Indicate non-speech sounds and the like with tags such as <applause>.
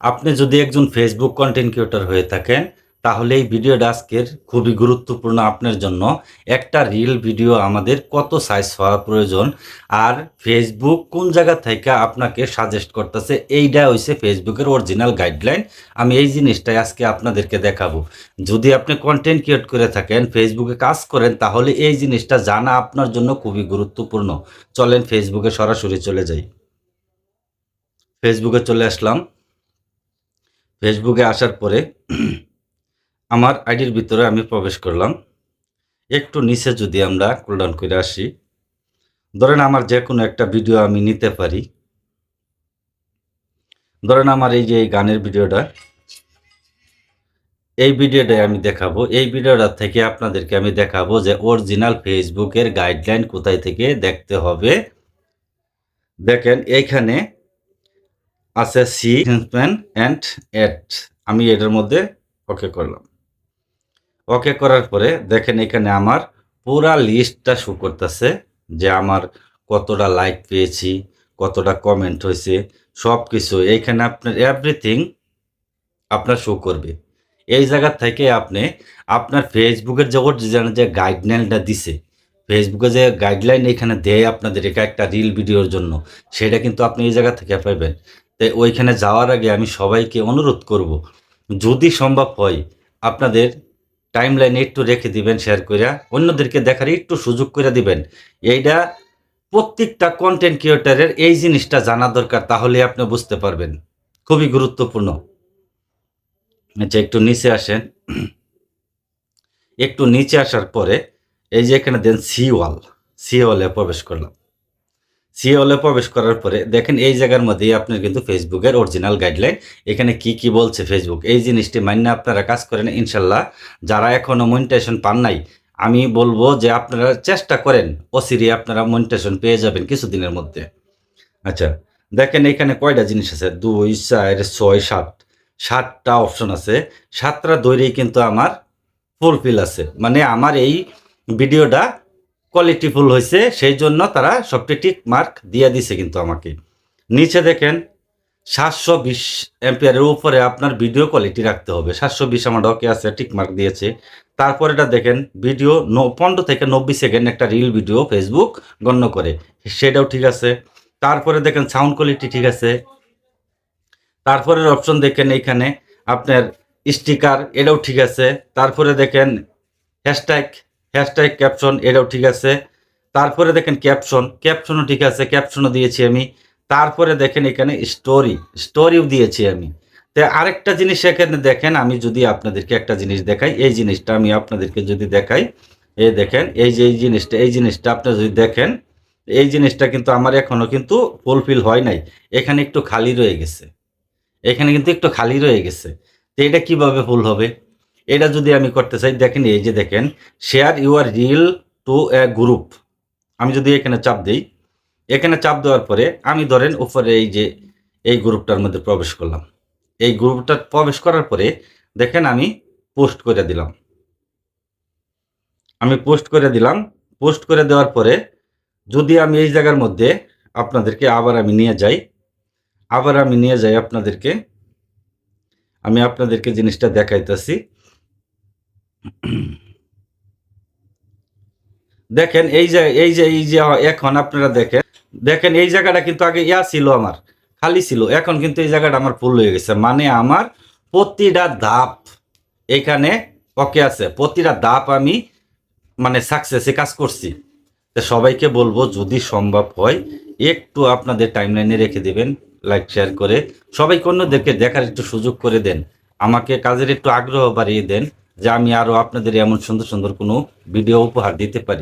আপনি যদি একজন ফেসবুক কন্টেন্ট ক্রিয়েটর হয়ে থাকেন, তাহলে এই ভিডিওটা আজকের খুবই গুরুত্বপূর্ণ আপনার জন্য। একটা রিল ভিডিও আমাদের কত সাইজ হওয়া প্রয়োজন, আর ফেসবুক কোন জায়গা থেকে আপনাকে সাজেস্ট করতেছে, এইটা হইছে ফেসবুকের অরিজিনাল গাইডলাইন আমি এই জিনিসটাই আজকে আপনাদেরকে দেখাবো। যদি আপনি কন্টেন্ট ক্রিয়েট করে থাকেন ফেসবুকে কাজ করেন, তাহলে এই জিনিসটা জানা আপনার জন্য খুবই গুরুত্বপূর্ণ। চলেন ফেসবুকে সরাসরি চলে যাই। ফেসবুকে চলে আসলাম। ফেসবুকে আসার পরে আমার আইডির ভিতরে আমি প্রবেশ করলাম। একটু নিচে যদি আমরা কুলডাউন করে আসি, ধরেন আমার যে কোনো একটা ভিডিও আমি নিতে পারি। ধরেন আমার এই যে এই গানের ভিডিওটা এই ভিডিওটাই আমি দেখাবো। এই ভিডিওটা থেকে আপনাদেরকে আমি দেখাবো যে অরিজিনাল ফেসবুকের গাইডলাইন কোথায় থেকে দেখতে হবে। দেখেন এইখানে আছে সি অ্যান্ড এড আমি এটার মধ্যে ওকে করলাম। ওকে করার পরে দেখেন এখানে আমার পুরা লিস্টটা শো করতেছে যে আমার কতটা লাইক পেয়েছি, কতটা কমেন্ট হয়েছে সব কিছু এইখানে আপনার এভরিথিং আপনার শো করবে। এই জায়গা থেকে আপনি আপনার ফেসবুকের অরিজিনাল যে গাইডলাইনটা দিছে ফেসবুকে যে গাইডলাইন এখানে দেয় আপনাদের এটা একটা রিল ভিডিওর জন্য, সেটা কিন্তু আপনি এই জায়গা থেকে পাবেন তাই ওইখানে যাওয়ার আগে আমি সবাইকে অনুরোধ করব, যদি সম্ভব হয় আপনাদের টাইম লাইনে একটু রেখে দিবেন শেয়ার করে অন্যদেরকে দেখার একটু সুযোগ করে দিবেন। এইটা প্রত্যেকটা কন্টেন্ট ক্রিয়েটারের এই জিনিসটা জানা দরকার, তাহলে আপনি বুঝতে পারবেন। খুবই গুরুত্বপূর্ণ। আচ্ছা একটু নিচে আসেন। একটু নিচে আসার পরে, এই যে এখানে দেন সি ওয়াল সি ওয়ালে প্রবেশ করলাম। সি ওয়ালে প্রবেশ করার পরে দেখেন এই জায়গার মধ্যেই আপনার কিন্তু ফেসবুকের অরিজিনাল গাইডলাইন এখানে কি কি বলছে ফেসবুক এই জিনিসটি মান্য আপনারা কাজ করেন, ইনশাল্লাহ। যারা এখনও মনিটেশন পান নাই, আমি বলব যে আপনারা চেষ্টা করেন অসিরি আপনারা মনিটেশন পেয়ে যাবেন কিছুদিনের মধ্যে। আচ্ছা দেখেন এখানে কয়টা জিনিস আছে? দুই, চার, ছয়, সাত। সাতটা অপশন আছে। সাতটা দৈরেই কিন্তু আমার ফুলফিল আছে। মানে আমার এই ভিডিওটা কোয়ালিটিফুল হয়েছে সেই জন্য তারা সবটি টিক মার্ক দিয়ে দিছে কিন্তু আমাকে। নিচে দেখেন, সাতশো বিশ এম্পিয়ারের উপরে আপনার ভিডিও কোয়ালিটি রাখতে হবে। সাতশো বিশ আমার ওকে আছে টিক মার্ক দিয়েছে। তারপরে এটা দেখেন ভিডিও পনেরো থেকে নব্বই সেকেন্ড একটা রিল ভিডিও ফেসবুক গণ্য করে। সেটাও ঠিক আছে। তারপরে দেখেন সাউন্ড কোয়ালিটি ঠিক আছে। তারপরের অপশন দেখেন এইখানে, আপনার স্টিকার এটাও ঠিক আছে। তারপরে দেখেন হ্যাশট্যাগ হ্যাশট্যাগ ক্যাপশন এটাও ঠিক আছে। তারপরে দেখেন ক্যাপশন ক্যাপশনও ঠিক আছে ক্যাপশনও দিয়েছি আমি। তারপরে দেখেন এখানে স্টোরি স্টোরিও দিয়েছি আমি। তো আরেকটা জিনিস এখানে দেখেন, আমি যদি আপনাদেরকে একটা জিনিস দেখাই, এই জিনিসটা আমি আপনাদেরকে যদি দেখাই এই দেখেন, এই যে এই জিনিসটা এই জিনিসটা আপনি যদি দেখেন, এই জিনিসটা কিন্তু আমার এখনও কিন্তু ফুলফিল হয় নাই। এখানে একটু খালি রয়ে গেছে। এখানে কিন্তু একটু খালি রয়ে গেছে। তো এটা কীভাবে ফুল হবে? এটা যদি আমি করতে চাই, দেখেন এই যে দেখেন share your reel to a group আমি যদি এখানে চাপ দিই, এখানে চাপ দেওয়ার পরে আমি ধরেন উপরে এই যে, এই গ্রুপটার মধ্যে প্রবেশ করলাম। এই গ্রুপটা প্রবেশ করার পরে দেখেন আমি পোস্ট করে দিলাম। আমি পোস্ট করে দিলাম। পোস্ট করে দেওয়ার পরে যদি আমি এই জায়গার মধ্যে আপনাদেরকে আবার আমি নিয়ে যাই, আবার আমি নিয়ে যাই আপনাদেরকে, আমি আপনাদেরকে জিনিসটা দেখাইতেছি। <clears throat> দেখেন, এই যে এই যে এই যে এখন আপনারা দেখেন দেখেন, এই জায়গাটা কিন্তু আগে ইয়া ছিল আমার, খালি ছিল, এখন কিন্তু এই জায়গাটা আমার ফুল হয়ে গেছে মানে আমার প্রতিটা ধাপ এখানে ওকে আছে, প্রতিটা ধাপ আমি মানে সাকসেসে কাজ করছি। তো সবাইকে বলব, যদি সম্ভব হয়, একটু আপনাদের টাইমলাইনে রেখে দেবেন লাইক শেয়ার করে, সবাইকে অন্যদেরকে দেখার একটু সুযোগ করে দেন, আমাকে কাজের একটু আগ্রহ বাড়িয়ে দেন যে আমি আরও আপনাদের এমন সুন্দর সুন্দর কোনো ভিডিও উপহার দিতে পারি।